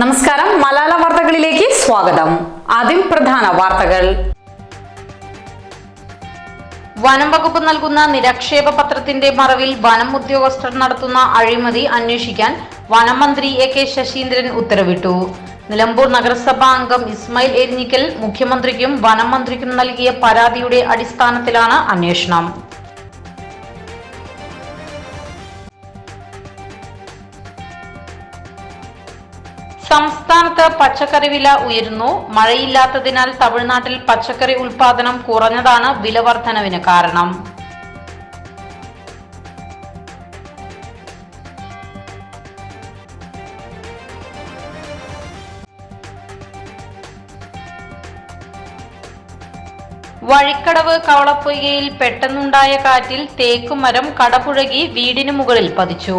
നമസ്കാരം. മലാല വാർത്തകളിലേക്ക് സ്വാഗതം. ആദ്യം പ്രധാന വാർത്തകൾ. വനം വകുപ്പ് നൽകുന്ന നിരക്ഷേപ പത്രത്തിന്റെ മറവിൽ വനം ഉദ്യോഗസ്ഥർ നടത്തുന്ന അഴിമതി അന്വേഷിക്കാൻ വനം മന്ത്രി എ കെ ശശീന്ദ്രൻ ഉത്തരവിട്ടു. നിലമ്പൂർ നഗരസഭാ അംഗം ഇസ്മായിൽ എരിഞ്ഞിക്കൽ മുഖ്യമന്ത്രിക്കും വനം മന്ത്രിക്കും നൽകിയ പരാതിയുടെ അടിസ്ഥാനത്തിലാണ് അന്വേഷണം. സംസ്ഥാനത്ത് പച്ചക്കറി വില ഉയരുന്നു. മഴയില്ലാത്തതിനാൽ തമിഴ്നാട്ടിൽ പച്ചക്കറി ഉൽപാദനം കുറഞ്ഞതാണ് വില വർധനവിന് കാരണം. വഴിക്കടവ് കവളപ്പൊയ്കയിൽ പെട്ടെന്നുണ്ടായ കാറ്റിൽ തേക്കുമരം കടപുഴകി വീടിനു മുകളിൽ പതിച്ചു.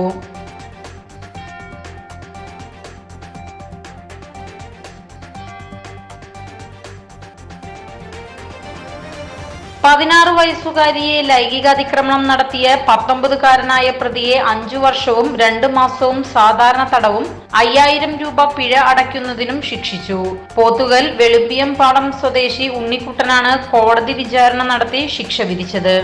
പതിനാറ് വയസ്സുകാരിയെ ലൈംഗികാതിക്രമണം നടത്തിയ പത്തൊമ്പതുകാരനായ പ്രതിയെ അഞ്ചു വർഷവും രണ്ട് മാസവും സാധാരണ തടവും അയ്യായിരം രൂപ പിഴ അടയ്ക്കുന്നതിനും ശിക്ഷിച്ചു. പോത്തുകൽ വെളുപ്പിയം പാടം സ്വദേശി ഉണ്ണിക്കുട്ടനാണ് കോടതി വിചാരണ നടത്തി ശിക്ഷ വിധിച്ചത്.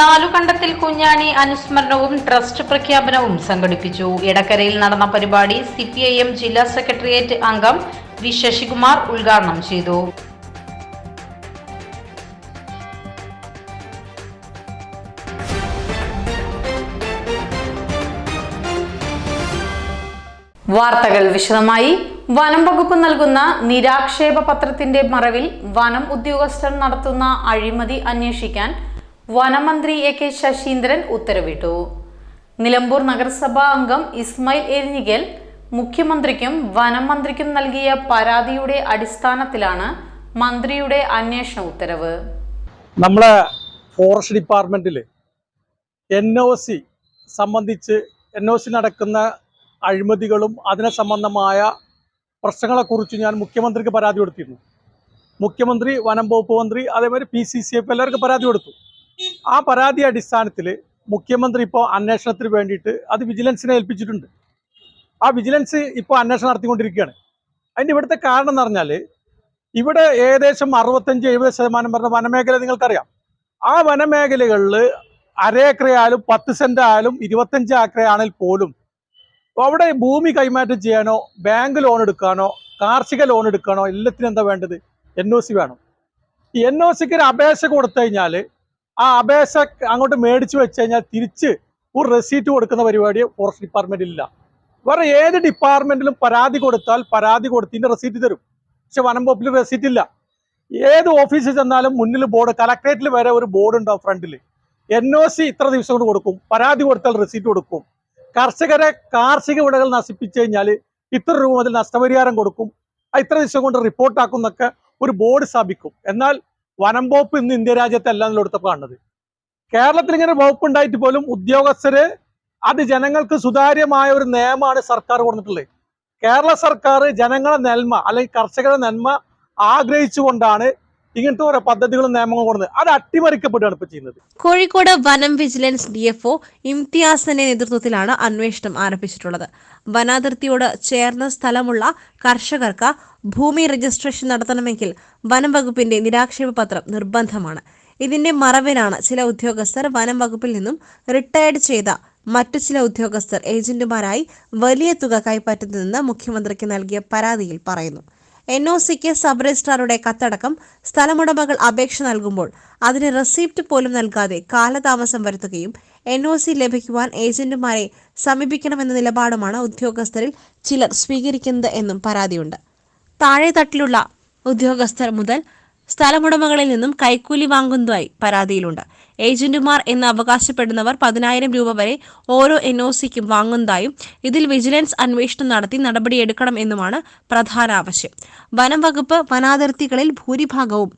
നാലുകണ്ടത്തിൽ കുഞ്ഞാണി അനുസ്മരണവും ട്രസ്റ്റ് പ്രഖ്യാപനവും സംഘടിപ്പിച്ചു. എടക്കരയിൽ നടന്ന പരിപാടി സി പി ഐ എം ജില്ലാ സെക്രട്ടേറിയറ്റ് അംഗം വി ശശികുമാർ ഉദ്ഘാടനം ചെയ്തു. വാർത്തകൾ വിശദമായി. വനം വകുപ്പ് നൽകുന്ന നിരാക്ഷേപ പത്രത്തിന്റെ മറവിൽ വനം ഉദ്യോഗസ്ഥർ നടത്തുന്ന അഴിമതി അന്വേഷിക്കാൻ വനമന്ത്രി എ കെ ശശീന്ദ്രൻ ഉത്തരവിട്ടു. നിലമ്പൂർ നഗരസഭാ അംഗം ഇസ്മയിൽ എരിഞ്ഞികൽ മുഖ്യമന്ത്രിക്കും വനം മന്ത്രിക്കും നൽകിയ പരാതിയുടെ അടിസ്ഥാനത്തിലാണ് മന്ത്രിയുടെ അന്വേഷണ ഉത്തരവ്. നമ്മളെ ഫോറസ്റ്റ് ഡിപ്പാർട്ട്മെന്റിൽ എൻ ഒ സി സംബന്ധിച്ച് എൻ ഒ സി നടക്കുന്ന അഴിമതികളും അതിനെ സംബന്ധമായ പ്രശ്നങ്ങളെക്കുറിച്ച് ഞാൻ മുഖ്യമന്ത്രിക്ക് പരാതി കൊടുത്തിരുന്നു. മുഖ്യമന്ത്രി വനം വകുപ്പ് മന്ത്രി അതേമാതിരി പി സി സി എഫ് എല്ലാവർക്കും പരാതി കൊടുത്തു. ആ പരാതി അടിസ്ഥാനത്തിൽ മുഖ്യമന്ത്രി ഇപ്പോൾ അന്വേഷണത്തിന് വേണ്ടിയിട്ട് അത് വിജിലൻസിനെ ഏൽപ്പിച്ചിട്ടുണ്ട്. ആ വിജിലൻസ് ഇപ്പോൾ അന്വേഷണം നടത്തിക്കൊണ്ടിരിക്കുകയാണ്. അതിന്റെ ഇവിടുത്തെ കാരണം എന്ന് പറഞ്ഞാൽ ഇവിടെ ഏകദേശം അറുപത്തഞ്ച് എഴുപത് ശതമാനം പറഞ്ഞ വനമേഖല നിങ്ങൾക്കറിയാം. ആ വനമേഖലകളിൽ അരേക്കറയായാലും പത്ത് സെന്റ് ആയാലും ഇരുപത്തഞ്ച് ഏക്കറയാണെങ്കിൽ പോലും അവിടെ ഭൂമി കൈമാറ്റം ചെയ്യാനോ ബാങ്ക് ലോൺ എടുക്കാനോ കാർഷിക ലോൺ എടുക്കാനോ എല്ലാത്തിനും എന്താ വേണ്ടത്? എൻ വേണം. ഈ എൻ ഒ സിക്ക് ഒരു അപേക്ഷ കൊടുത്തു കഴിഞ്ഞാൽ ആ അപേക്ഷ അങ്ങോട്ട് മേടിച്ചു വെച്ച് കഴിഞ്ഞാൽ തിരിച്ച് ഒരു റെസീറ്റ് കൊടുക്കുന്ന പരിപാടി ഫോറസ്റ്റ് ഡിപ്പാർട്ട്മെന്റിൽ ഇല്ല. വേറെ ഏത് ഡിപ്പാർട്ട്മെന്റിലും പരാതി കൊടുത്താൽ പരാതി കൊടുത്തതിന്റെ റെസീറ്റ് തരും. പക്ഷെ വനം വകുപ്പിൽ റെസീറ്റ് ഇല്ല. ഏത് ഓഫീസിൽ ചെന്നാലും മുന്നിൽ ബോർഡ് കലക്ട്രേറ്റിൽ വരെ ഒരു ബോർഡ് ഉണ്ടാവും ഫ്രണ്ടിൽ എൻ ഒ സി ഇത്ര ദിവസം കൊണ്ട് കൊടുക്കും. പരാതി കൊടുത്താൽ റെസീറ്റ് കൊടുക്കും. കർഷകരെ കാർഷിക വിളകൾ നശിപ്പിച്ചു കഴിഞ്ഞാൽ ഇത്ര രൂപ മുതൽ നഷ്ടപരിഹാരം കൊടുക്കും. ഇത്ര ദിവസം കൊണ്ട് റിപ്പോർട്ടാക്കും എന്നൊക്കെ ഒരു ബോർഡ് സ്ഥാപിക്കും. എന്നാൽ വനം വകുപ്പ് ഇന്ന് ഇന്ത്യ രാജ്യത്തല്ല എന്നുള്ളടത്തപ്പോൾ കാണുന്നത്. കേരളത്തിൽ ഇങ്ങനെ വകുപ്പ് ഉണ്ടായിട്ട് പോലും ഉദ്യോഗസ്ഥര് അത് ജനങ്ങൾക്ക് സുതാര്യമായ ഒരു നിയമമാണ് സർക്കാർ കൊടുത്തിട്ടുള്ളത്. കേരള സർക്കാർ ജനങ്ങളെ നന്മ അല്ലെങ്കിൽ കർഷകരുടെ നന്മ ആഗ്രഹിച്ചുകൊണ്ടാണ് ഇങ്ങനത്തെ ഓരോ പദ്ധതികളും നിയമങ്ങളും കൊണ്ട് അത് അട്ടിമറിക്കപ്പെടുകയാണ് ഇപ്പൊ ചെയ്യുന്നത്. കോഴിക്കോട് വനം വിജിലൻസ് ഡി എഫ് ഒ ഇംതിയാസിന്റെ നേതൃത്വത്തിലാണ് അന്വേഷണം ആരംഭിച്ചിട്ടുള്ളത്. വനാതിർത്തിയോട് ചേർന്ന സ്ഥലമുള്ള കർഷകർക്ക് ഭൂമി രജിസ്ട്രേഷൻ നടത്തണമെങ്കിൽ വനം വകുപ്പിന്റെ നിരാക്ഷേപ പത്രം നിർബന്ധമാണ്. ഇതിന്റെ മറവിലാണ് ചില ഉദ്യോഗസ്ഥർ വനം വകുപ്പിൽ നിന്നും റിട്ടയർഡ് ചെയ്ത മറ്റു ചില ഉദ്യോഗസ്ഥർ ഏജന്റുമാരായി വലിയ തുക കൈപ്പറ്റുന്നതെന്ന് മുഖ്യമന്ത്രിക്ക് നൽകിയ പരാതിയിൽ പറയുന്നു. എൻ ഒ സിക്ക് സബ് രജിസ്ട്രാറുടെ കത്തടക്കം സ്ഥലമുടമകൾ അപേക്ഷ നൽകുമ്പോൾ അതിന് റെസിപ്റ്റ് പോലും നൽകാതെ കാലതാമസം വരുത്തുകയും എൻ ഒ സി ലഭിക്കുവാൻ ഏജന്റുമാരെ സമീപിക്കണമെന്ന നിലപാടുമാണ് ഉദ്യോഗസ്ഥരിൽ ചിലർ സ്വീകരിക്കുന്നത് എന്നും പരാതിയുണ്ട്. താഴെ തട്ടിലുള്ള ഉദ്യോഗസ്ഥർ മുതൽ സ്ഥലമുടമകളിൽ നിന്നും കൈക്കൂലി വാങ്ങുന്നതായി പരാതിയിലുണ്ട്. ഏജന്റുമാർ എന്ന് അവകാശപ്പെടുന്നവർ പതിനായിരം രൂപ വരെ ഓരോ എൻ ഒ സിക്കും വാങ്ങുന്നതായും ഇതിൽ വിജിലൻസ് അന്വേഷണം നടത്തി നടപടിയെടുക്കണം എന്നുമാണ് പ്രധാന ആവശ്യം. വനം വകുപ്പ് വനാതിർത്തികളിൽ ഭൂരിഭാഗവും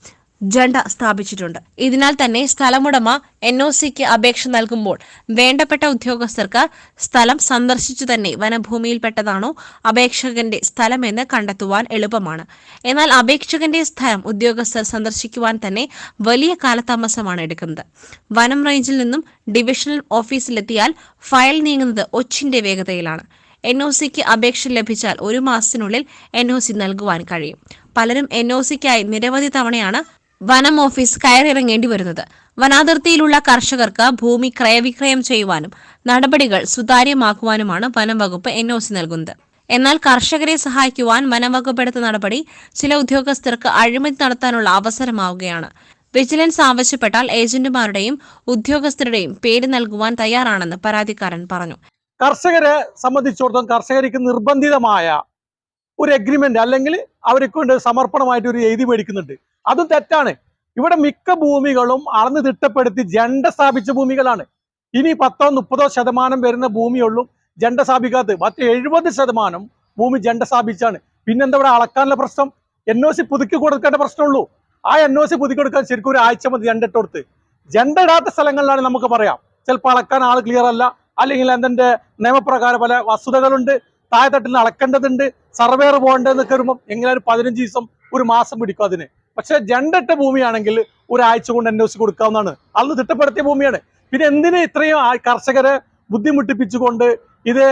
ജണ്ട സ്ഥാപിച്ചിട്ടുണ്ട്. ഇതിനാൽ തന്നെ സ്ഥലമുടമ എൻ ഒ സിക്ക് അപേക്ഷ നൽകുമ്പോൾ വേണ്ടപ്പെട്ട ഉദ്യോഗസ്ഥർക്ക് സ്ഥലം സന്ദർശിച്ചു തന്നെ വനഭൂമിയിൽപ്പെട്ടതാണോ അപേക്ഷകന്റെ സ്ഥലമെന്ന് കണ്ടെത്തുവാൻ എളുപ്പമാണ്. എന്നാൽ അപേക്ഷകന്റെ സ്ഥലം ഉദ്യോഗസ്ഥർ സന്ദർശിക്കുവാൻ തന്നെ വലിയ കാലതാമസമാണ് എടുക്കുന്നത്. വനം റേഞ്ചിൽ നിന്നും ഡിവിഷണൽ ഓഫീസിലെത്തിയാൽ ഫയൽ നീങ്ങുന്നത് ഒച്ചിന്റെ വേഗതയിലാണ്. എൻ ഒ സിക്ക് അപേക്ഷ ലഭിച്ചാൽ ഒരു മാസത്തിനുള്ളിൽ എൻ ഒ സി നൽകുവാൻ കഴിയും. പലരും എൻ ഒ സിക്കായി നിരവധി തവണയാണ് വനം ഓഫീസ് കയറിറങ്ങേണ്ടി വരുന്നത്. വനാതിർത്തിയിലുള്ള കർഷകർക്ക് ഭൂമി ക്രയവിക്രയം ചെയ്യുവാനും നടപടികൾ സുതാര്യമാക്കുവാനുമാണ് വനം വകുപ്പ് എൻ ഒ സി നൽകുന്നത്. എന്നാൽ കർഷകരെ സഹായിക്കുവാൻ വനം വകുപ്പ് എടുത്ത നടപടി ചില ഉദ്യോഗസ്ഥർക്ക് അഴിമതി നടത്താനുള്ള അവസരമാവുകയാണ്. വിജിലൻസ് ആവശ്യപ്പെട്ടാൽ ഏജന്റുമാരുടെയും ഉദ്യോഗസ്ഥരുടെയും പേര് നൽകുവാൻ തയ്യാറാണെന്ന് പരാതിക്കാരൻ പറഞ്ഞു. കർഷകരെ സംബന്ധിച്ചിടത്തോളം കർഷകർക്ക് നിർബന്ധിതമായ ഒരു എഗ്രിമെന്റ് അല്ലെങ്കിൽ അവർക്ക് സമർപ്പണമായിട്ട് ഒരു എഴുതി മേടിക്കുന്നുണ്ട്. അതും തെറ്റാണ്. ഇവിടെ മിക്ക ഭൂമികളും അളന്ന് തിട്ടപ്പെടുത്തി ജണ്ട സ്ഥാപിച്ച ഭൂമികളാണ്. ഇനി പത്തോ മുപ്പതോ ശതമാനം വരുന്ന ഭൂമിയുള്ളൂ ജണ്ട സ്ഥാപിക്കാത്തത് മറ്റ് എഴുപത് ശതമാനം ഭൂമി ജണ്ട സ്ഥാപിച്ചാണ്. പിന്നെന്താ ഇവിടെ അളക്കാനുള്ള പ്രശ്നം? എൻ ഒ സി പുതുക്കി കൊടുക്കേണ്ട പ്രശ്നമുള്ളൂ. ആ എൻ ഒ സി പുതുക്കി കൊടുക്കാൻ ശരിക്കും ഒരു ആഴ്ച മതി ജണ്ട ഇട്ട് കൊടുത്ത് ജണ്ട ഇടാത്ത സ്ഥലങ്ങളിലാണ് നമുക്ക് പറയാം. ചിലപ്പോൾ അളക്കാൻ ആൾ ക്ലിയർ അല്ല. അല്ലെങ്കിൽ എന്തെന്റെ നിയമപ്രകാരം പല വസ്തുതകളുണ്ട്. താഴെത്തട്ടിൽ തട്ടിൽ അളക്കേണ്ടതുണ്ട്. സർവേർ പോകേണ്ടതെന്നൊക്കെ വരുമ്പോൾ എങ്ങനെ ഒരു പതിനഞ്ച് ദിവസം ഒരു മാസം പിടിക്കും അതിന്. പക്ഷെ ജണ്ടിട്ട ഭൂമിയാണെങ്കിൽ ഒരാഴ്ച കൊണ്ട് എൻ ഒ സി കൊടുക്കാവുന്നതാണ്. അന്ന് തിട്ടപ്പെടുത്തിയ ഭൂമിയാണ്. പിന്നെ എന്തിന് ഇത്രയും കർഷകരെ ബുദ്ധിമുട്ടിപ്പിച്ചുകൊണ്ട് ഇത്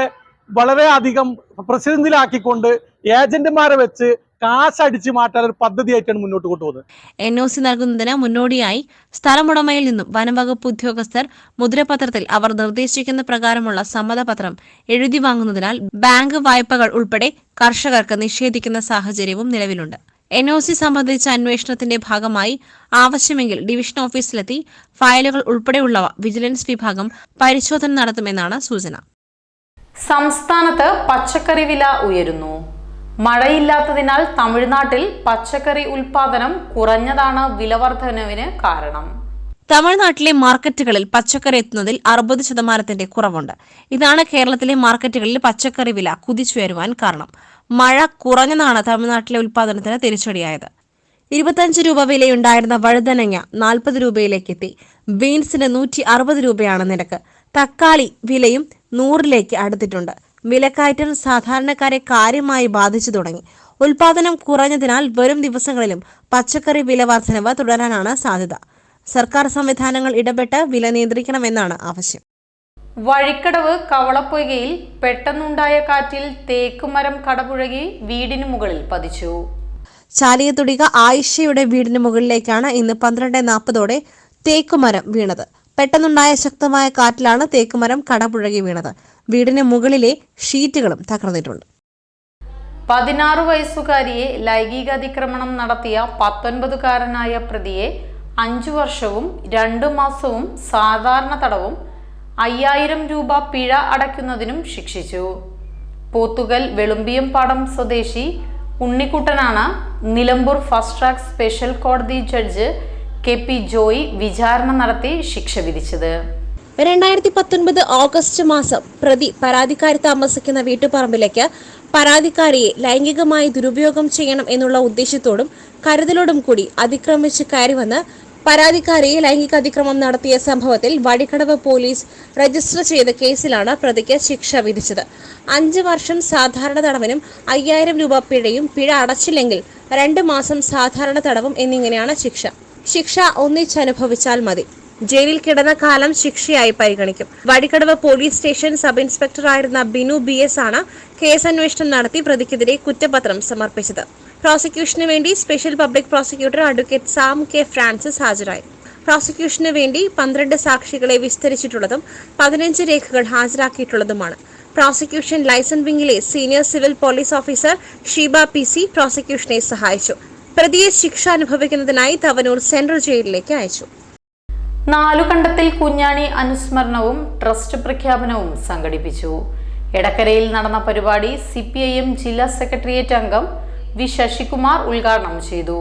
വളരെ അധികം പ്രതിസന്ധിയിലാക്കിക്കൊണ്ട് ഏജന്റുമാരെ വെച്ച് കാശടിച്ച് മാറ്റാൻ ഒരു പദ്ധതിയായിട്ടാണ് മുന്നോട്ട് കൊണ്ടുപോകുന്നത്. എൻ ഒ സി നൽകുന്നതിന് മുന്നോടിയായി സ്ഥലമുടമയിൽ നിന്നും വനംവകുപ്പ് ഉദ്യോഗസ്ഥർ മുദ്രപത്രത്തിൽ അവർ നിർദ്ദേശിക്കുന്ന പ്രകാരമുള്ള സമ്മതപത്രം എഴുതി വാങ്ങുന്നതിനാൽ ബാങ്ക് വായ്പകൾ ഉൾപ്പെടെ കർഷകർക്ക് നിഷേധിക്കുന്ന സാഹചര്യവും നിലവിലുണ്ട്. എൻ ഒ സി സംബന്ധിച്ച അന്വേഷണത്തിന്റെ ഭാഗമായി ആവശ്യമെങ്കിൽ ഡിവിഷൻ ഓഫീസിലെത്തി ഫയലുകൾ ഉൾപ്പെടെയുള്ളവ വിജിലൻസ് വിഭാഗം പരിശോധന നടത്തുമെന്നാണ് സൂചന. സംസ്ഥാനത്ത് പച്ചക്കറി വില ഉയരുന്നു. മഴയില്ലാത്തതിനാൽ തമിഴ്നാട്ടിൽ പച്ചക്കറി ഉൽപാദനം കുറഞ്ഞതാണ് വിലവർദ്ധനവിന് കാരണം. തമിഴ്നാട്ടിലെ മാർക്കറ്റുകളിൽ പച്ചക്കറി എത്തുന്നതിൽ അറുപത് ശതമാനത്തിന്റെ കുറവുണ്ട്. ഇതാണ് കേരളത്തിലെ മാർക്കറ്റുകളിൽ പച്ചക്കറി വില കുതിച്ചുയരുവാൻ കാരണം. മഴ കുറഞ്ഞതാണ് തമിഴ്നാട്ടിലെ ഉൽപാദനത്തിന് തിരിച്ചടിയായത്. ഇരുപത്തഞ്ച് രൂപ വിലയുണ്ടായിരുന്ന വഴുതനങ്ങ നാൽപ്പത് രൂപയിലേക്ക് എത്തി ബീൻസിന് നൂറ്റി അറുപത് രൂപയാണ് നിരക്ക്. തക്കാളി വിലയും നൂറിലേക്ക് അടുത്തിട്ടുണ്ട്. വിലക്കയറ്റം സാധാരണക്കാരെ കാര്യമായി ബാധിച്ചു തുടങ്ങി. ഉൽപാദനം കുറഞ്ഞതിനാൽ വരും ദിവസങ്ങളിലും പച്ചക്കറി വില വർധനവ് തുടരാനാണ് സാധ്യത. സർക്കാർ സംവിധാനങ്ങൾ ഇടപെട്ട് വില നിയന്ത്രിക്കണമെന്നാണ് ആവശ്യം. വഴിക്കടവ് കവളപ്പൊയ്കയിൽ പെട്ടെന്നുണ്ടായ കാറ്റിൽ തേക്കുമരം കടപുഴകി വീടിനു മുകളിൽ പതിച്ചു. ചാലിയത്തുടിക ആയിഷയുടെ വീടിന് മുകളിലേക്കാണ് ഇന്ന് പന്ത്രണ്ട് നാൽപ്പതോടെ തേക്കുമരം വീണത്. പെട്ടെന്നുണ്ടായ ശക്തമായ കാറ്റിലാണ് തേക്കുമരം കടപുഴകി വീണത്. വീടിന് മുകളിലെ ഷീറ്റുകളും തകർന്നിട്ടുണ്ട്. പതിനാറ് വയസ്സുകാരിയെ ലൈംഗികാതിക്രമണം നടത്തിയ പത്തൊൻപതുകാരനായ പ്രതിയെ അഞ്ചു വർഷവും രണ്ടു മാസവും സാധാരണ തടവും അയ്യായിരം രൂപ പിഴ അടയ്ക്കുന്നതിനും ശിക്ഷിച്ചു. പോത്തുകൽ വെളുമ്പിയംപാടം സ്വദേശി ഉണ്ണിക്കുട്ടനാണ് നിലമ്പൂർ ഫസ്റ്റ് ട്രാക്ക് സ്പെഷ്യൽ കോടതി ജഡ്ജ് കെ പി ജോയ് വിചാരണ നടത്തി ശിക്ഷ വിധിച്ചത്. രണ്ടായിരത്തി പത്തൊൻപത് ഓഗസ്റ്റ് മാസം പ്രതി പരാതിക്കാരി താമസിക്കുന്ന വീട്ടുപറമ്പിലേക്ക് പരാതിക്കാരിയെ ലൈംഗികമായി ദുരുപയോഗം ചെയ്യണം എന്നുള്ള ഉദ്ദേശത്തോടും കരുതലോടും കൂടി അതിക്രമിച്ച് കയറി വന്ന് പരാതിക്കാരിയെ ലൈംഗിക അതിക്രമം നടത്തിയ സംഭവത്തിൽ വഴിക്കടവ് പോലീസ് രജിസ്റ്റർ ചെയ്ത കേസിലാണ് പ്രതിക്ക് ശിക്ഷ വിധിച്ചത്. അഞ്ച് വർഷം സാധാരണ തടവിനും അയ്യായിരം രൂപ പിഴയും പിഴ അടച്ചില്ലെങ്കിൽ രണ്ട് മാസം സാധാരണ തടവും എന്നിങ്ങനെയാണ് ശിക്ഷ. ശിക്ഷ ഒന്നിച്ചനുഭവിച്ചാൽ മതി. ജയിലിൽ കിടന്ന കാലം ശിക്ഷയായി പരിഗണിക്കും. വടിക്കടവ് പോലീസ് സ്റ്റേഷൻ സബ് ഇൻസ്പെക്ടറായിരുന്ന ബിനു ബി എസ് ആണ് കേസന്വേഷണം നടത്തി പ്രതിക്കെതിരെ കുറ്റപത്രം സമർപ്പിച്ചത്. പ്രോസിക്യൂഷന് വേണ്ടി special public prosecutor advocate Sam K Francis ഹാജരായി. പ്രോസിക്യൂഷന് വേണ്ടി പന്ത്രണ്ട് സാക്ഷികളെ വിസ്തരിച്ചിട്ടുള്ളതും പതിനഞ്ച് രേഖകൾ ഹാജരാക്കിയിട്ടുള്ളതുമാണ്. Prosecution licence വിംഗിലെ senior civil police officer Sheeba P C പ്രോസിക്യൂഷനെ സഹായിച്ചു. പ്രതിയെ ശിക്ഷ അനുഭവിക്കുന്നതിനായി തവനൂർ സെൻട്രൽ ജയിലിലേക്ക് അയച്ചു. നാലുകണ്ടത്തിൽ കുഞ്ഞാണി അനുസ്മരണവും ട്രസ്റ്റ് പ്രഖ്യാപനവും സംഘടിപ്പിച്ചു. എടക്കരയിൽ നടന്ന പരിപാടി സി ജില്ലാ സെക്രട്ടേറിയറ്റ് അംഗം വി ശശികുമാർ ഉദ്ഘാടനം ചെയ്തു.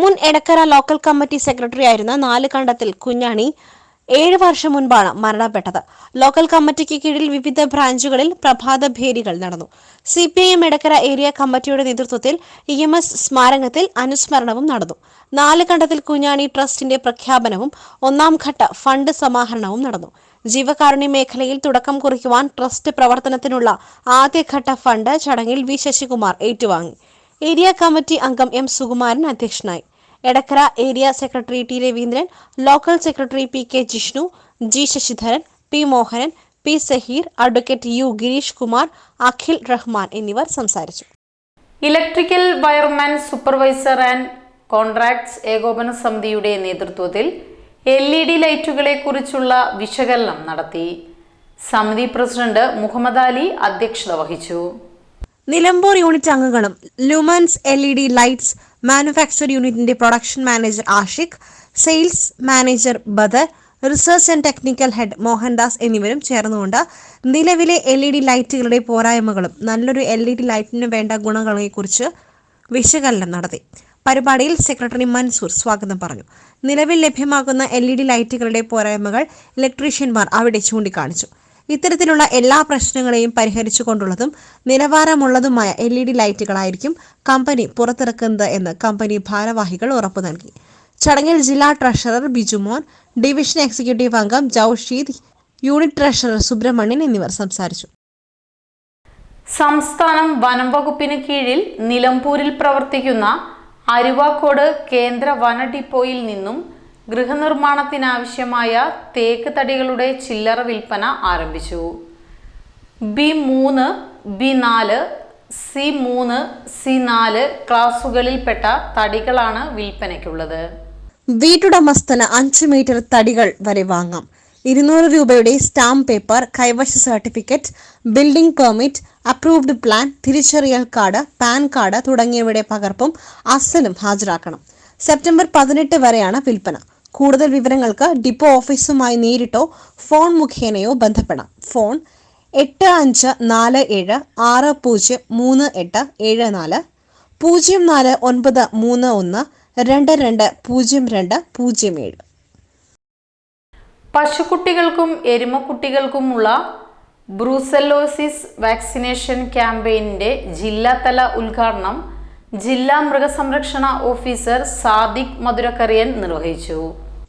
മുൻ എടക്കര ലോക്കൽ കമ്മിറ്റി സെക്രട്ടറി ആയിരുന്ന നാല് കണ്ടത്തിൽ കുഞ്ഞാണി ഏഴ് വർഷം മുൻപാണ് മരണപ്പെട്ടത്. ലോക്കൽ കമ്മിറ്റിക്ക് കീഴിൽ വിവിധ ബ്രാഞ്ചുകളിൽ പ്രഭാത ഭേരികൾ നടന്നു. C P I M Edakkara area കമ്മിറ്റിയുടെ നേതൃത്വത്തിൽ ഇ എം എസ് സ്മാരകത്തിൽ അനുസ്മരണവും നടന്നു. നാല് കണ്ടത്തിൽ കുഞ്ഞാണി ട്രസ്റ്റിന്റെ പ്രഖ്യാപനവും ഒന്നാം ഘട്ട ഫണ്ട് സമാഹരണവും നടന്നു. ജീവകാരുണ്യ മേഖലയിൽ തുടക്കം കുറിക്കുവാൻ ട്രസ്റ്റ് പ്രവർത്തനത്തിനുള്ള ആദ്യഘട്ട ഫണ്ട് ചടങ്ങിൽ വി ശശികുമാർ ഏറ്റുവാങ്ങി. ഏരിയ കമ്മിറ്റി അംഗം എം സുകുമാരൻ അധ്യക്ഷനായി. Edakkara area secretary T Raveendran local secretary P K Jishnu G Sasidharan P Mohanan P Saheer advocate U Girish Kumar Akhil Rahman എന്നിവർ സംസാരിച്ചു. Electrical wireman supervisor and contracts ഏകോപന സമിതിയുടെ നേതൃത്വത്തിൽ L E D ലൈറ്റുകളെ കുറിച്ചുള്ള വിശകലനം നടത്തി. സമിതി പ്രസിഡന്റ് മുഹമ്മദ് അലി അധ്യക്ഷത വഹിച്ചു. നിലമ്പൂർ യൂണിറ്റ് അംഗങ്ങളും Lumens L E D lights manufacture യൂണിറ്റിന്റെ production manager Ashiq sales manager Badar research and technical head Mohandas എന്നിവരും ചേർന്നുകൊണ്ട് നിലവിലെ എൽ ഇ ഡി ലൈറ്റുകളുടെ പോരായ്മകളും നല്ലൊരു എൽ ഇ ഡി ലൈറ്റിന് വേണ്ട ഗുണങ്ങളെക്കുറിച്ച് വിശകലനം നടത്തി. പരിപാടിയിൽ സെക്രട്ടറി മൻസൂർ സ്വാഗതം പറഞ്ഞു. നിലവിൽ ലഭ്യമാകുന്ന എൽ ഇ ഡി ലൈറ്റുകളുടെ പോരായ്മകൾ ഇലക്ട്രീഷ്യന്മാർ അവിടെ ചൂണ്ടിക്കാണിച്ചു. ഇത്തരത്തിലുള്ള എല്ലാ പ്രശ്നങ്ങളെയും പരിഹരിച്ചു കൊണ്ടുള്ളതും നിലവാരമുള്ളതുമായ എൽ ഇ ഡി ലൈറ്റുകളായിരിക്കും കമ്പനി പുറത്തിറക്കുന്നത് എന്ന് കമ്പനി ഭാരവാഹികൾ ഉറപ്പു നൽകി. ചടങ്ങിൽ ജില്ലാ ട്രഷറർ ബിജുമോൻ ഡിവിഷൻ എക്സിക്യൂട്ടീവ് അംഗം ജൌഷീദ് യൂണിറ്റ് ട്രഷറർ സുബ്രഹ്മണ്യൻ എന്നിവർ സംസാരിച്ചു. സംസ്ഥാനം വനം വകുപ്പിന് കീഴിൽ നിലമ്പൂരിൽ പ്രവർത്തിക്കുന്ന അരുവാക്കോട് കേന്ദ്ര വന ഡിപ്പോയിൽ നിന്നും ഗൃഹനിർമ്മാണത്തിനാവശ്യമായ തേക്ക് തടികളുടെ ചില്ലറ വിൽപ്പന ആരംഭിച്ചു. ബി മൂന്ന് ബി നാല് സി മൂന്ന് സി നാല് ക്ലാസുകളിൽപ്പെട്ട തടികളാണ് വിൽപ്പനയ്ക്കുള്ളത്. വീട്ടുടമസ്ഥന് അഞ്ച് മീറ്റർ തടികൾ വരെ വാങ്ങാം. ഇരുന്നൂറ് രൂപയുടെ stamp paper കൈവശ certificate building permit approved plan തിരിച്ചറിയൽ കാർഡ് പാൻ കാർഡ് തുടങ്ങിയവയുടെ പകർപ്പും അസലും ഹാജരാക്കണം. സെപ്റ്റംബർ പതിനെട്ട് വരെയാണ് വിൽപ്പന. കൂടുതൽ വിവരങ്ങൾക്ക് ഡിപ്പോ ഓഫീസുമായി നേരിട്ടോ ഫോൺ മുഖേനയോ ബന്ധപ്പെടാം. ഫോൺ എട്ട് അഞ്ച് നാല് ഏഴ് ആറ് പൂജ്യം മൂന്ന് എട്ട് ഏഴ് നാല് പൂജ്യം നാല് ഒൻപത് മൂന്ന് ഒന്ന് രണ്ട് രണ്ട് പൂജ്യം രണ്ട് പൂജ്യം ഏഴ്. പശുക്കുട്ടികൾക്കും എരുമക്കുട്ടികൾക്കുമുള്ള ബ്രൂസെല്ലോസിസ് വാക്സിനേഷൻ ക്യാമ്പയിനിന്റെ ജില്ലാതല ഉദ്ഘാടനം ജില്ലാ മൃഗസംരക്ഷണ ഓഫീസർ സാദിഖ് മധുരക്കറിയൻ നിർവഹിച്ചു.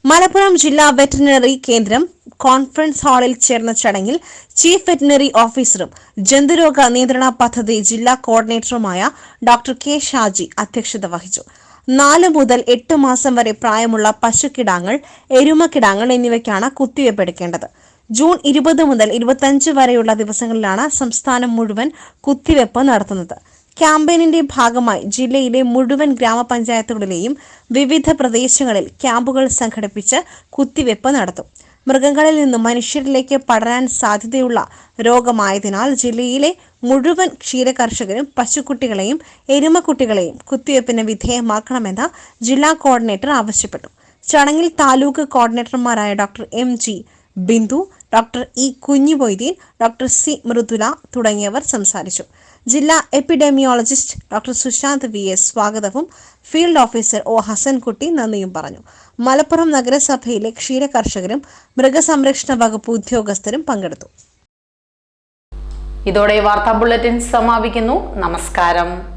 മലപ്പുറം ജില്ലാ വെറ്ററിനറി കേന്ദ്രം കോൺഫറൻസ് ഹാളിൽ ചേർന്ന ചടങ്ങിൽ ചീഫ് വെറ്ററിനറി ഓഫീസറും ജന്തുരോഗ നിയന്ത്രണ പദ്ധതി ജില്ലാ കോർഡിനേറ്ററുമായ ഡോക്ടർ കെ ഷാജി അധ്യക്ഷത വഹിച്ചു. നാല് മുതൽ എട്ട് മാസം വരെ പ്രായമുള്ള പശുക്കിടാങ്ങൾ എരുമക്കിടാങ്ങൾ എന്നിവയ്ക്കാണ് കുത്തിവയ്പ് എടുക്കേണ്ടത് ജൂൺ ഇരുപത് മുതൽ ഇരുപത്തഞ്ച് വരെയുള്ള ദിവസങ്ങളിലാണ് സംസ്ഥാനം മുഴുവൻ കുത്തിവയ്പ് നടത്തുന്നത്. ക്യാമ്പയിനിന്റെ ഭാഗമായി ജില്ലയിലെ മുഴുവൻ ഗ്രാമപഞ്ചായത്തുകളിലെയും വിവിധ പ്രദേശങ്ങളിൽ ക്യാമ്പുകൾ സംഘടിപ്പിച്ച് കുത്തിവയ്പ് നടത്തും. മൃഗങ്ങളിൽ നിന്ന് മനുഷ്യരിലേക്ക് പടരാൻ സാധ്യതയുള്ള രോഗമായതിനാൽ ജില്ലയിലെ മുഴുവൻ ക്ഷീരകർഷകരും പശുക്കുട്ടികളെയും എരുമക്കുട്ടികളെയും കുത്തിവയ്പ്പിന് വിധേയമാക്കണമെന്ന് ജില്ലാ കോർഡിനേറ്റർ ആവശ്യപ്പെട്ടു. ചടങ്ങിൽ taluk കോർഡിനേറ്റർമാരായ doctor M G Bindu doctor E Kunjimoideen doctor C Mridula തുടങ്ങിയവർ സംസാരിച്ചു. ജില്ലാ epidemiologist doctor Sushant V S സ്വാഗതവും ഫീൽഡ് ഓഫീസർ ഒ ഹസൻകുട്ടി നന്ദിയും പറഞ്ഞു. മലപ്പുറം നഗരസഭയിലെ ക്ഷീര കർഷകരും മൃഗസംരക്ഷണ വകുപ്പ് ഉദ്യോഗസ്ഥരും പങ്കെടുത്തു. ഇതോടെ വാർത്താ ബുള്ളറ്റിൻ സമാപിക്കുന്നു. നമസ്കാരം.